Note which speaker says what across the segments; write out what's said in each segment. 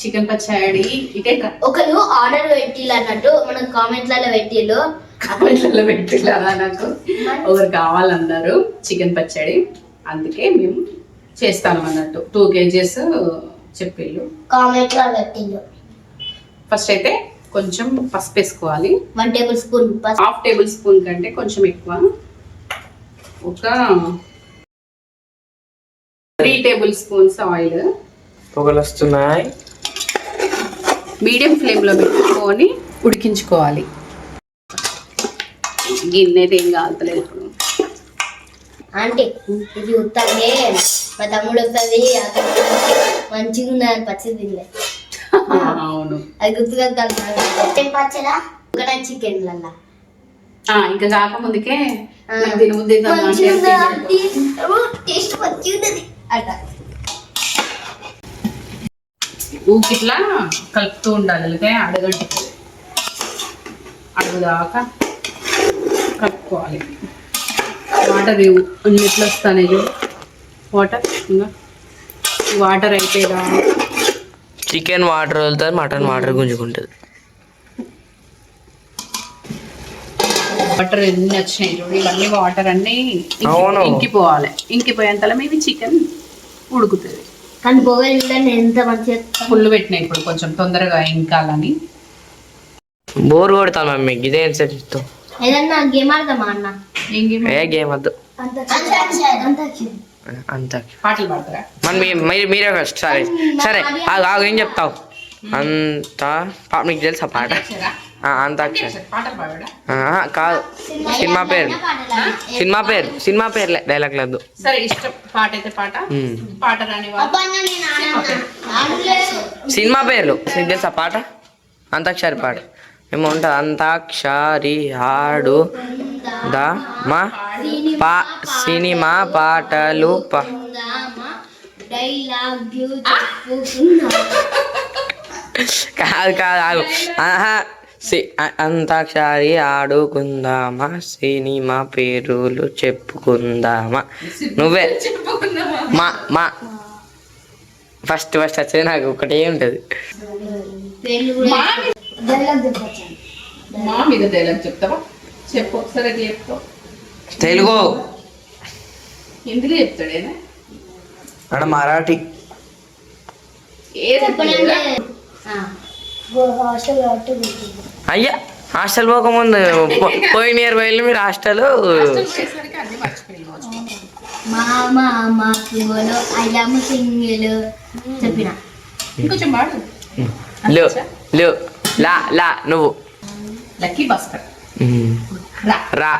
Speaker 1: Chicken పచ్చడి ఇటే
Speaker 2: ఒకరు ఆర్డర్ పెట్టిల్లు అన్నట్టు మన కామెంట్లలో పెట్టిల్లు.
Speaker 1: కామెంట్లలో పెట్టిల్లారా నాకు. ఒకరు కావాలన్నారు చికెన్ పచ్చడి. అందుకే మేము చేస్తాను అన్నట్టు. టూ కేజీస్ చెప్పిళ్ళు
Speaker 2: కామెంట్లో పెట్టిల్లు.
Speaker 1: ఫస్ట్ అయితే కొంచెం పసుపు వేసుకోవాలి.
Speaker 2: వన్ టేబుల్ స్పూన్ పసుపు.
Speaker 1: హాఫ్ టేబుల్ స్పూన్ కంటే కొంచెం ఎక్కువ. ఒక త్రీ టేబుల్ స్పూన్స్ ఆయిల్.
Speaker 3: పొగలు వస్తున్నాయి
Speaker 1: మీడియం ఫ్లేమ్లో పెట్టుకొని ఉడికించుకోవాలి. గిన్నె అయితే ఏం ఇప్పుడు.
Speaker 2: అంటే ఇది ఉత్తాగే మా తమ్ముడు వస్తుంది మంచిగా ఉన్నది పచ్చి తినలే
Speaker 1: అవును.
Speaker 2: అది గుర్తుగా చికెన్ పచ్చడా? ఒకటే చికెన్ లల్లా
Speaker 1: ఆ, ఇంకా కాకముందుకే తినలేదు.
Speaker 2: టేస్ట్ మంచిగా ఉన్నది అట
Speaker 1: ఊకిట్లా కలుపుతూ ఉండాలి లేకపోతే అడగంటుతుంది అడుగుదాకా కలుపుకోవాలి. వాటర్ ఎట్లా వస్తానే చూడు. వాటర్ ఇంకా వాటర్ అయిపోయేదా?
Speaker 3: చికెన్ వాటర్ వదులుతుంది మటన్ వాటర్ గుంజుకుంటుంది.
Speaker 1: వాటర్ ఎన్ని వచ్చినాయి చూడు ఇవన్నీ వాటర్ అన్ని. ఇంకిపోవాలి. ఇంకిపోయేంతలో మీది చికెన్ ఉడుకుతుంది.
Speaker 2: కానీ పొగలు నేను ఎంత మంచిగా
Speaker 1: పుల్లు పెట్టినాయి ఇప్పుడు కొంచెం తొందరగా ఇంకాలని.
Speaker 3: బోర్ కొడతాను మమ్మీ ఇదే ఎంత
Speaker 2: ఏదన్నా గేమ్ ఆడదామా అన్న?
Speaker 1: ఇంకేం
Speaker 3: ఏ గేమ్ వద్దు. అంత
Speaker 1: పాటలు పాడతారా?
Speaker 3: మీరు మీరే ఫస్ట్ సరే. సరే ఆగు ఏం చెప్తావు? అంత మీకు తెలుసా పాట? అంతాక్షరి. కాదు. సినిమా పేరు. సినిమా పేరు. సినిమా పేర్లే డైలాగ్ లేదు.
Speaker 1: సరే ఇష్టం. పాట అయితే పాట.
Speaker 3: మ్మ్.
Speaker 1: పాట రాని వాళ్ళు.
Speaker 2: అబ్బా అన్న నేను ఆడన్నా. ఆడలేదు
Speaker 3: సినిమా పేర్లు తెలుసా పాట? అంతాక్షరి పాట. ఏమో ఉంటుంది. అంతాక్షరి ఆడు దా మా పా సినిమా పాటలు పా. కాదు కాదు ఆగు. ఆహా. సి అంతాక్షరి ఆడుకుందామా? సినిమా పేరులు చెప్పుకుందామా? నువ్వే. మా మా. ఫస్ట్ ఫస్ట్ వచ్చేది నాకు ఒకటే ఉంటుంది.
Speaker 2: పేర్లు కూడా డైలాగ్ చెప్పచ్చు.
Speaker 1: మా మీద డైలాగ్ చెప్తావా? చెప్పు ఒకసారి అది చెప్తావు?
Speaker 3: తెలుగు.
Speaker 1: హిందీలో చెప్తాడేనా
Speaker 3: అక్కడ మరాఠీ.
Speaker 2: హాస్టల్ కాబట్టి
Speaker 3: అయ్యా హాస్టల్ పోకముందు పోయిన ఇయర్ వెళ్ళి మీరు హాస్టల్.
Speaker 1: పోయేసరికి అన్ని మర్చిపోయింది
Speaker 2: మామ మా సింగలు ఐలమ్మ సింగలు చెప్పిన
Speaker 1: ఇంకొంచెం పాడు
Speaker 3: లో లో లా లా నువ్వు.
Speaker 1: లక్కీ భాస్కర్.
Speaker 3: ఉమ్.
Speaker 1: రా.
Speaker 3: రా.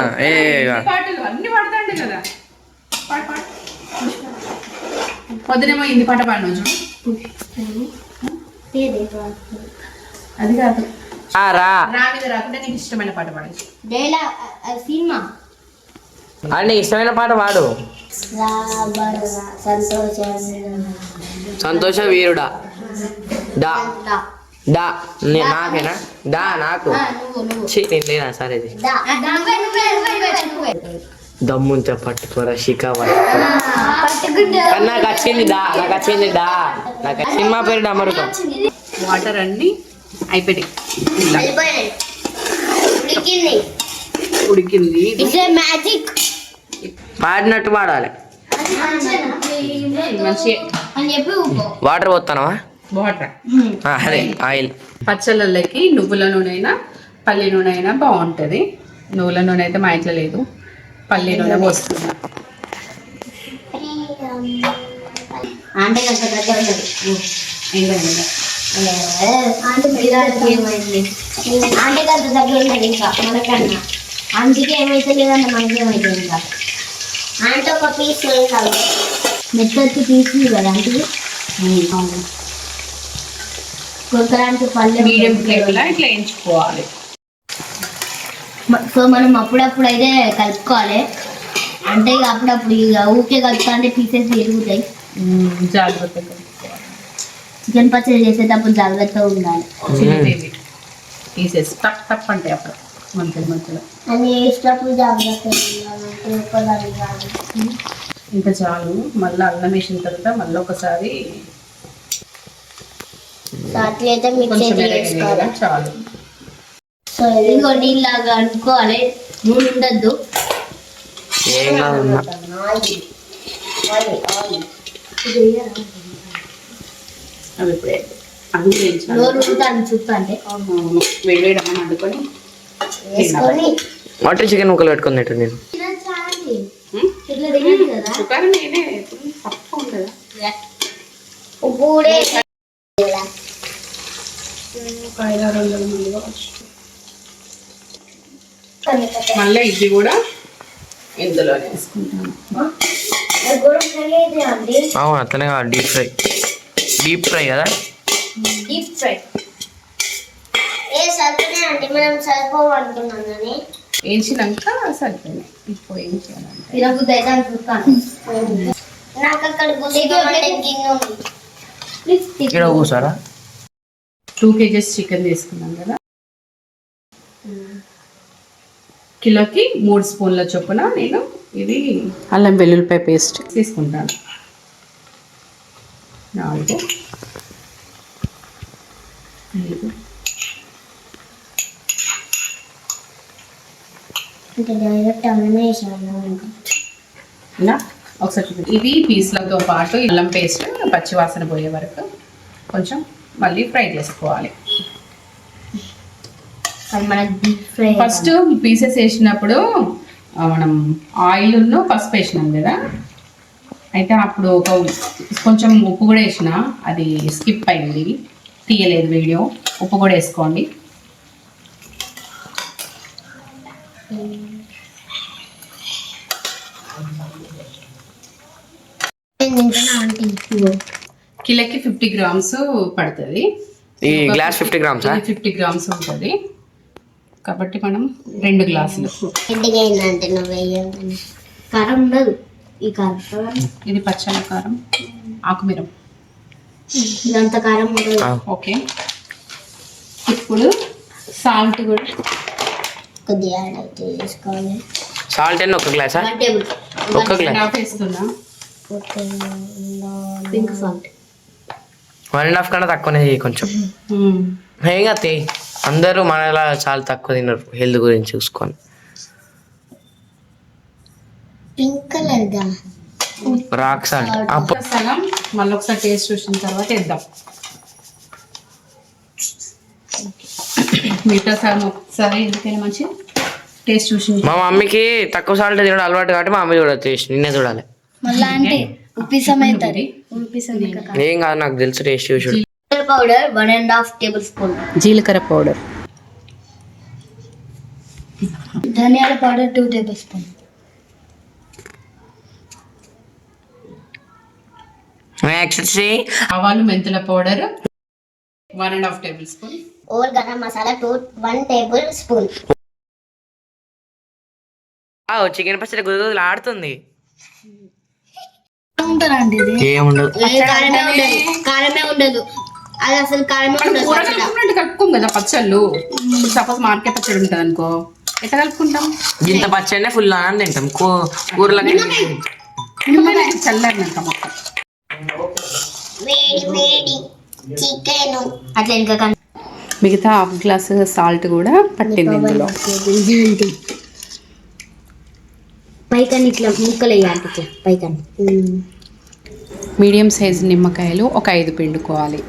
Speaker 3: ఆ, ఏ ఇక.
Speaker 1: ఈ పాటలు అన్ని పాడతాండే కదా. పాడు పాడు. పొద్దునేమో హిందీ పాట పాడిన చూడు అది కాదు. రాకుండా నీకు ఇష్టమైన పాట పాడచ్చు
Speaker 2: డైలాగ్ సినిమా.
Speaker 3: అని నీకు ఇష్టమైన పాట పాడు.
Speaker 2: సంతోషం
Speaker 3: సంతోష వీరుడా. డా. డా. నాకేనా? దా నాకు. నేను లేనా సరే
Speaker 2: దా.
Speaker 3: దమ్ముంటే పట్టుకోరా కానీ నాకు వచ్చింది దా నాకు వచ్చింది డా నాకు సినిమా పేరు డమరుకం
Speaker 1: వాటర్ అన్ని
Speaker 2: వెళ్ళిపోయాయి. ఉడికింది.
Speaker 1: ఉడికింది.
Speaker 2: ఇట్స్ ఏ మ్యాజిక్
Speaker 3: పాడినట్టు పాడాలి. వాటర్ పోతానవా
Speaker 1: వాటర్.
Speaker 3: అదే ఆయిల్.
Speaker 1: పచ్చళ్ళకి నువ్వుల నూనె అయినా పల్లి నూనె అయినా బాగుంటుంది. నువ్వుల నూనె అయితే మా ఇంట్లో లేదు. పల్లి నూనె
Speaker 2: అంటే దగ్గర దగ్గర ఇంకా మనకన్నా. అందుకే ఏమైతే లేదన్న మనకి ఏమైతే ఇంకా. అంటే ఒక పీస్ వేయాలి మెత్తకి కదా అంటే కొత్తలాంటి పల్లె
Speaker 1: మీడియం ఫ్లేమ్లో ఇట్లా ఎంచుకోవాలి
Speaker 2: సో మనం అప్పుడప్పుడు అయితే కలుపుకోవాలి. అంటే ఇక అప్పుడప్పుడు ఇక ఊకే కలుపుతా అంటే పీసెస్ ఎరుగుతాయి
Speaker 1: జాగ్రత్తగా
Speaker 2: చికెన్ పచ్చడి చేసేటప్పుడు జాగ్రత్తగా ఉండాలి.
Speaker 1: పీసెస్ టప్ టప్ అంటే అప్పుడు మధ్యలో మధ్యలో.
Speaker 2: అని వేసేటప్పుడు జాగ్రత్తగా ఉండాలి.
Speaker 1: ఇంకా చాలు. మళ్ళీ అల్లం వేసిన తర్వాత మళ్ళీ ఒకసారి
Speaker 2: సో సో ఇదిగోండి ఇలాగా అనుకోవాలి. నూనె ఉండద్దు.
Speaker 3: మటన్ చికెన్ ముక్కలు పెట్టుకుని తింటాను నేను
Speaker 2: అండి
Speaker 1: ఉమ్.
Speaker 2: ఇట్లా తినదు కదా
Speaker 1: చుక్కారం నేనే ఎప్పుడు తక్కువ ఉండదా
Speaker 2: ఉప్పు కూడా
Speaker 1: ఒక ఐదారు వందల మంది కావచ్చు. మళ్ళీ ఇది కూడా ఇందులోనే వేసుకుంటాను.
Speaker 3: అవును అతనే డీప్ ఫ్రై డీప్ ఫ్రై కదా?
Speaker 2: డీప్ ఫ్రై
Speaker 1: వేయించినాక సరిపోయినాయి ఇప్పుడు ఏం చేయాలంటే.
Speaker 3: ఇక్కడ కూర్చోరా?
Speaker 1: టూ కేజెస్ చికెన్ తీసుకున్నాం కదా. కిలోకి మూడు స్పూన్ల చొప్పున నేను ఇది అల్లం వెల్లుల్లిపాయ పేస్ట్. తీసుకుంటాను. నాలుగు. ఐదు. ఇలా ఒకసారి ఇవి పీస్లతో పాటు అల్లం పేస్ట్ పచ్చి వాసన పోయే వరకు కొంచెం మళ్ళీ ఫ్రై చేసుకోవాలి
Speaker 2: అది మనకి డీప్ ఫ్రై
Speaker 1: ఫస్ట్ పీసెస్ వేసినప్పుడు మనం ఆయిల్ పసుపు వేసినాం కదా. అయితే అప్పుడు ఒక కొంచెం ఉప్పు కూడా వేసిన అది స్కిప్ అయింది. తీయలేదు వీడియో. ఉప్పు కూడా వేసుకోండి. కిలోకి ఫిఫ్టీ గ్రామ్స్ పడుతుంది.
Speaker 3: ఈ glass fifty grams?
Speaker 1: Fifty grams ఉంటుంది. కాబట్టి మనం రెండు గ్లాసులు.
Speaker 2: అయిందంటే నువ్వు కారం ఉండదు. ఈ కారం
Speaker 1: ఇది పచ్చళ్ళ కారం ఆకుమిరం.
Speaker 2: ఇదంతా కారం ఉండదు.
Speaker 1: ఓకే. ఇప్పుడు సాల్ట్ కూడా.
Speaker 2: కొద్దిగా యాడ్ అయితే చేసుకోవాలి
Speaker 3: సాల్ట్ ఎన్ని ఒక గ్లాసా? ఒక్క గ్లాస్.
Speaker 1: హాఫ్ వేస్తున్నా.
Speaker 2: Pink salt.
Speaker 3: One and half కన్నా తక్కువనే చెయ్యి కొంచెం. ఏం కాదు అందరూ మనలా చాలా తక్కువ తిన్నారు హెల్త్ గురించి చూసుకొని.
Speaker 2: పింక్ కలర్గా
Speaker 3: రాక్ సాల్ట్
Speaker 1: సగం మళ్ళీ ఒకసారి టేస్ట్ చూసిన తర్వాత వేద్దాం. మిగతా సగం ఒకసారి ఎందుకైనా మంచి టేస్ట్ చూసి
Speaker 3: మా మమ్మీకి తక్కువ సాల్ట్ తినడం అలవాటు కాబట్టి మా మమ్మీ చూడదు టేస్ట్ నిన్నే చూడాలి.
Speaker 2: మళ్ళా అంటే ఉప్పిసం అవుతుంది ఉప్పిసం
Speaker 3: ఏం కాదు నాకు తెలుసు టేస్ట్ చూసి
Speaker 2: powder one and half tablespoon
Speaker 1: జీలకర్ర పౌడర్
Speaker 2: ధనియాల పౌడర్ టూ టేబుల్ స్పూన్
Speaker 1: ఆవాలు మెంతుల powder one and half tablespoon
Speaker 2: whole garam masala two one tablespoon
Speaker 3: chicken పచ్చడి గురుగులు ఆడుతుంది. ఏముండదు?
Speaker 2: కారమే ఉండదు. అది అసలు కారమే ఉండదు
Speaker 1: కలుపుకోం కదా పచ్చళ్ళు. సపోజ్ మార్కెట్ పచ్చడి ఉంటుంది అనుకో. ఎట్లా కలుపుకుంటాం?
Speaker 3: ఇంత పచ్చడినే ఫుల్ అని తింటాం. కూరలకి
Speaker 1: చల్లారినాక మొత్తం.
Speaker 2: వేడి వేడి చికెన్. అట్లా ఇంకా కన్-
Speaker 1: మిగతా హాఫ్ గ్లాస్ సాల్ట్ కూడా పట్టింది ఇందులో.
Speaker 2: పైకని ఇట్లా ముక్కలు వేయాలి పైకని
Speaker 1: మీడియం సైజ్ నిమ్మకాయలు ఒక ఐదు పిండుకోవాలి.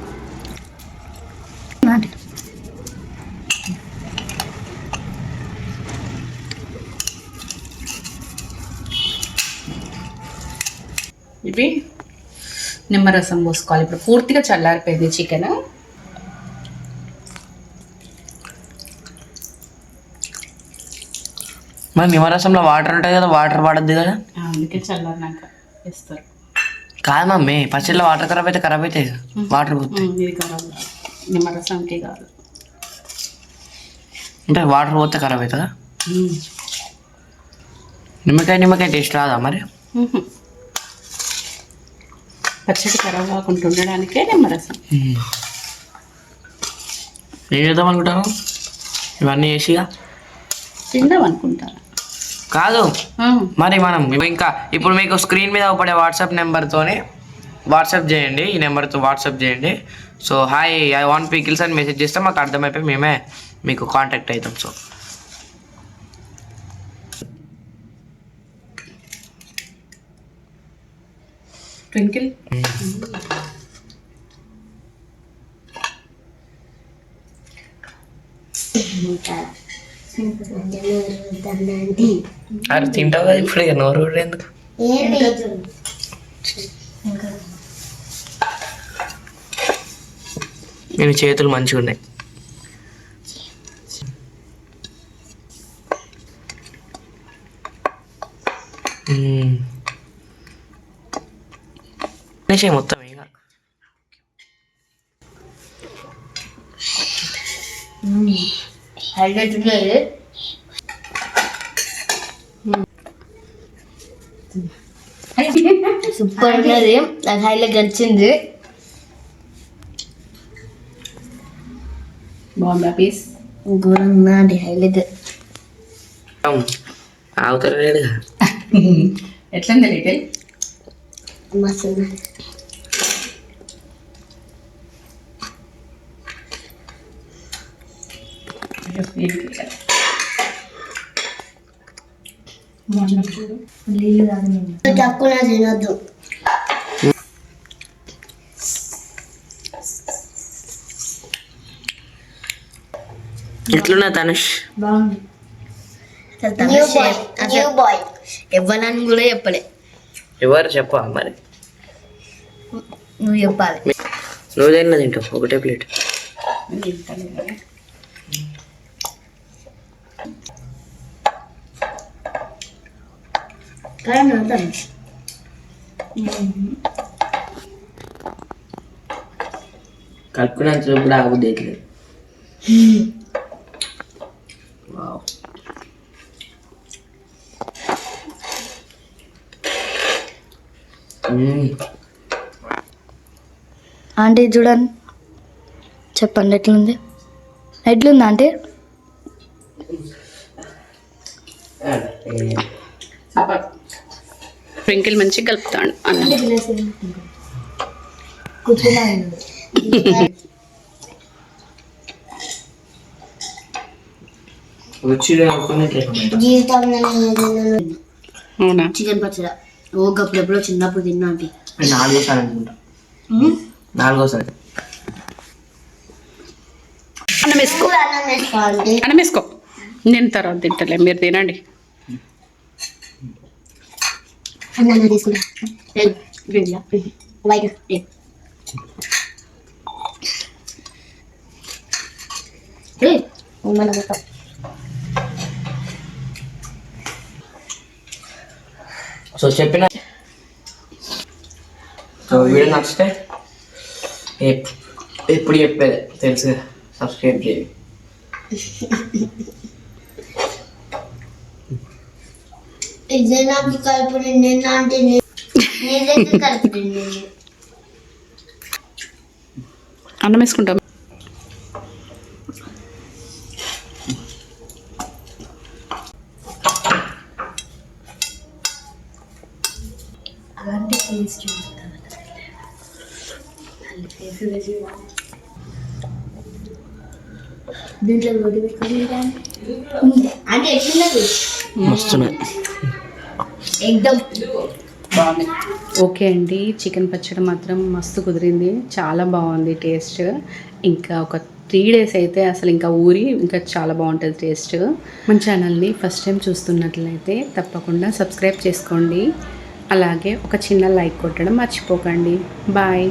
Speaker 1: ఇవి నిమ్మరసం పోసుకోవాలి. ఇప్పుడు పూర్తిగా చల్లారిపోయింది చికెన్.
Speaker 3: మరి నిమ్మరసంలో వాటర్ ఉంటుంది కదా వాటర్ పడద్దు కదా?
Speaker 1: అందుకే చల్లారినాక వేస్తారు.
Speaker 3: కాదు మమ్మీ పచ్చడిలో వాటర్ ఖరాబ్ అయితే ఖరాబ్ అవుతాయి కదా వాటర్ పోతే.
Speaker 1: నిమ్మరసంకి కాదు.
Speaker 3: అంటే వాటర్ పోతే ఖరాబ్ అవుతుందా. నిమ్మకాయ నిమ్మకాయ టేస్ట్ రాదా మరి.
Speaker 1: పచ్చడి ఖరాబ్ కాకుండా ఉండడానికే నిమ్మరసం
Speaker 3: ఏం చేద్దాం అనుకుంటాను ఇవన్నీ చేసిగా?
Speaker 1: తిందాం అనుకుంటాను
Speaker 3: కాదు. మరి మనం ఇంకా ఇప్పుడు మీకు స్క్రీన్ మీద పడే వాట్సాప్ నెంబర్తోనే వాట్సాప్ చేయండి. ఈ నెంబర్తో వాట్సాప్ చేయండి. So hi I want pickles అని మెసేజ్ చేస్తే మాకు అర్థమైపోయి మేమే మీకు కాంటాక్ట్ అవుతాం సో
Speaker 1: ట్వింకిల్
Speaker 3: అరే తింటావు కదా ఇప్పుడు నోరు ఎందుకు నేను చేతులు మంచిగా ఉన్నాయి. మొత్తం ఇక.
Speaker 2: హైలైట్ లేదు సూపర్ ఉన్నది నాకు హైలైట్ వచ్చింది
Speaker 1: బాగుందా పీస్
Speaker 2: ఘోరంగా అది హైలైట్
Speaker 3: అవతల లేడుగా
Speaker 1: ఎట్లుంది లిటిల్
Speaker 2: మస్తు ఉన్నది. తక్కువ తినొద్దు
Speaker 3: ఎట్లున్నా తనుష్.
Speaker 2: బాగుంది. న్యూ బాయ్ న్యూ బాయ్ ఇవ్వాలని కూడా చెప్పలే.
Speaker 3: ఎవరు చెప్పా మరి?
Speaker 2: నువ్వు చెప్పాలి.
Speaker 3: నువ్వు తిన్నా తింటావు? ఒకటే ప్లేట్. కలుపుకున్నంత కూడా ఆగుద్ది ఎట్లేదు వావ్ మ్మ్.
Speaker 2: ఆంటీ చూడండి. చెప్పండి ఎట్లుంది? ఎట్లుంది ఆంటీ
Speaker 1: ట్వింకిల్ మంచి కలుపుతాడు.
Speaker 2: చికెన్ పచ్చడి? ఓ గప్పుడెప్పుడో చిన్నప్పుడు తిన్నా ఆంటీ
Speaker 3: నాలుగోసారి అనుకుంటా
Speaker 1: అన్నం వేసుకో అన్నం వేసుకో నేను తర్వాత తింటలే మీరు తినండి.
Speaker 3: సో చెప్పిన సో వీడియో నచ్చితే ఎప్- ఎప్పుడు చెప్పేది తెలుసు. సబ్స్క్రైబ్ చేయండి
Speaker 2: ఇదే నాకు కలుపు నిన్న అంటే నేనైతే కలుపు
Speaker 1: అన్నం వేసుకుంటాం
Speaker 2: దీంట్లో వడ్డీ పెట్టుకుంటాం అంటే ఎట్లున్నది?
Speaker 3: వస్తున్నాయి
Speaker 2: ఎగ్దమ్.
Speaker 1: బాగుంది. ఓకే అండి. చికెన్ పచ్చడి మాత్రం మస్తు కుదిరింది. చాలా బాగుంది టేస్ట్. ఇంకా ఒక త్రీ డేస్ అయితే అసలు ఇంకా ఊరి ఇంకా చాలా బాగుంటుంది టేస్ట్. మన ఛానల్ని ఫస్ట్ టైం చూస్తున్నట్లయితే తప్పకుండా సబ్స్క్రైబ్ చేసుకోండి. అలాగే ఒక చిన్న లైక్ కొట్టడం మర్చిపోకండి. బాయ్.